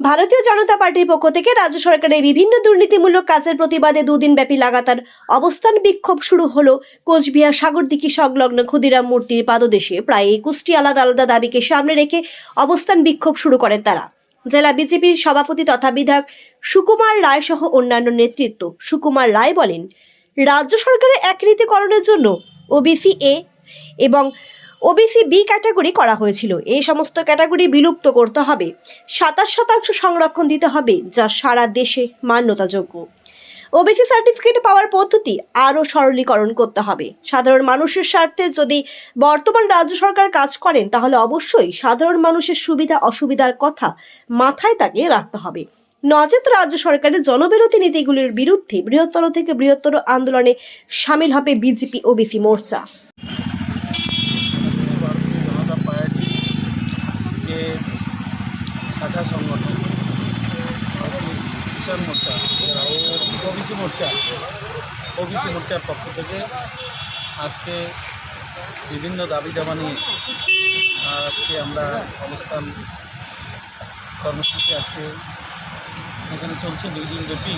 ভারতীয় জনতা পার্টির পক্ষ থেকে রাজ্য সরকারের বিভিন্ন দুর্নীতিমূলক কাজের প্রতিবাদে দুদিন ব্যাপী লাগাতার অবস্থান বিক্ষোভ শুরু হলো কোচবিহার সাগরদিঘি সংলগ্ন ক্ষুদিরাম মূর্তির পাদদেশে। প্রায় একুশটি আলাদা আলাদা দাবিকে সামনে রেখে অবস্থান বিক্ষোভ শুরু করেন তারা। জেলা বিজেপির সভাপতি তথা বিধায়ক সুকুমার রায় সহ অন্যান্য নেতৃত্ব। সুকুমার রায় বলেন, রাজ্য সরকারের একনীতিকরণের জন্য ওবিসি এ এবং ওবিসি বি ক্যাটাগরি করা হয়েছিল। এই সমস্ত ক্যাটাগরি বিলুপ্ত করতে হবে। সাতাশ শতাংশ সংরক্ষণ দিতে হবে, যা সারা দেশে মান্যতাযোগ্য। ওবিসি সার্টিফিকেট পাওয়ার পদ্ধতি আরও সরলীকরণ করতে হবে। সাধারণ মানুষের স্বার্থে যদি বর্তমান রাজ্য সরকার কাজ করেন, তাহলে অবশ্যই সাধারণ মানুষের সুবিধা অসুবিধার কথা মাথায় তাকে রাখতে হবে। নচেত রাজ্য সরকারের জনবিরোধী নীতিগুলির বিরুদ্ধে বৃহত্তর থেকে বৃহত্তর আন্দোলনে সামিল হবে বিজেপি ওবিসি মোর্চা আসলে ভারতীয় জনতা পার্টি শাখা সংগঠন কিষাণ মোর্চা ওবিসি মোর্চা ওবিসি মোর্চার পক্ষ থেকে আজকে বিভিন্ন দাবি দাবা নিয়ে আজকে আমরা অবস্থান কর্মসূচি আজকে এখানে চলছে দুই দিন ব্যাপী।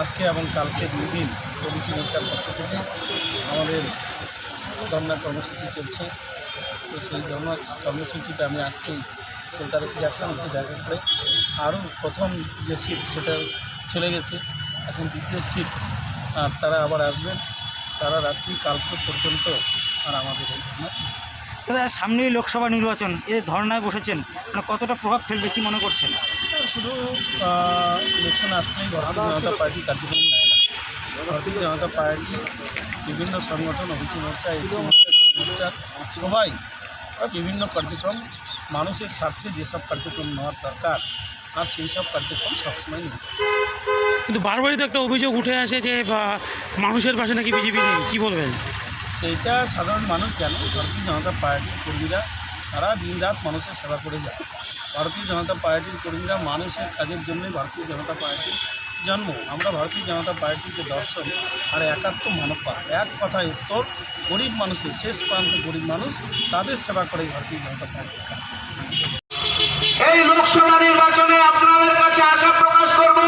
আজকে এবং কালকে দুই দিন ওবিসি মোর্চার পক্ষ থেকে আমাদের ধর্ণা কর্মসূচি চলছে। তো সেই ধর্ম কর্মসূচিতে আমি আজকেই কলকাতা থেকে আসলাম একটু দেখা করে। আরও প্রথম যে সিট সেটা চলে গেছে। এখন দ্বিতীয় সিট আর তারা আবার আসবেন। সারা রাত্রি কালকে পর্যন্ত আর আমাদের এই ধর্ণা। দাদা সামনেই লোকসভা নির্বাচন এ ধর্নায় বসেছেন। মানে কতটা প্রভাব ফেলবে কি মনে করছেন? শুধু ইলেকশন আসলেই ভারতীয় জনতা পার্টি কার্যক্রম নেয় না। ভারতীয় জনতা পার্টি বিভিন্ন সংগঠন অভিচি মোর্চা এসি মোর্চা মোর্চা সবাই বিভিন্ন কার্যক্রম মানুষের স্বার্থে যেসব কার্যক্রম নেওয়ার দরকার আর সেই সব কার্যক্রম সবসময় নিয়ে কিন্তু বারবারই তো একটা অভিযোগ উঠে আসে যে বা মানুষের পাশে নাকি বিজেপি নেই কি বলবেন? সেইটা সাধারণ মানুষ জানে ভারতীয় জনতা পার্টির কর্মীরা সারা দিন রাত মানুষের সেবা করে যায় ভারতীয় জনতা পার্টির কর্মীরা মানুষের কাজের জন্যই ভারতীয় জনতা পার্টির জন্ম, আমরা ভারতীয় জনতা পার্টির যে দর্শন আর একাত্ম মানবতা এক কথায় উত্তর, গরিব মানুষের শেষ প্রান্ত গরিব মানুষ, তাদের সেবা করে ভারতীয় জনতা পার্টির কাজ এই লোকসভা নির্বাচনে আপনাদের কাছে আশা প্রকাশ করব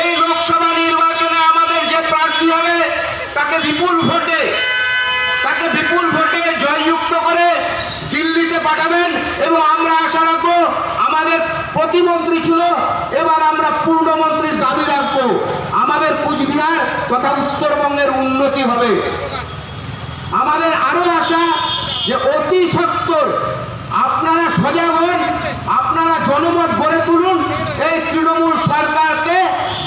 এই লোকসভা নির্বাচনে আমাদের যে প্রার্থী হবে তাকে বিপুল ভোটে তাকে বিপুল ভোটে জয়যুক্ত করে দিল্লিতে পাঠাবেন এবং আমরা আশা রাখব আমাদের প্রতিমন্ত্রী ছিল, এবার আমরা পূর্ণমন্ত্রীর দাবি রাখব। আমাদের কুচবিহার তথা উত্তরবঙ্গের উন্নতি হবে। আমাদের আরও আশা যে অতি সত্তর, আপনারা সজাগ হন, আপনারা জনমত গড়ে তুলুন, এই তৃণমূল সরকারকে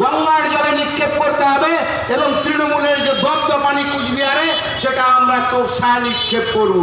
গঙ্গার জলে নিক্ষেপ করতে হবে এবং তৃণমূলের যে দপ্তপানি কুচবিহারে, সেটা আমরা তো নিক্ষেপ করব।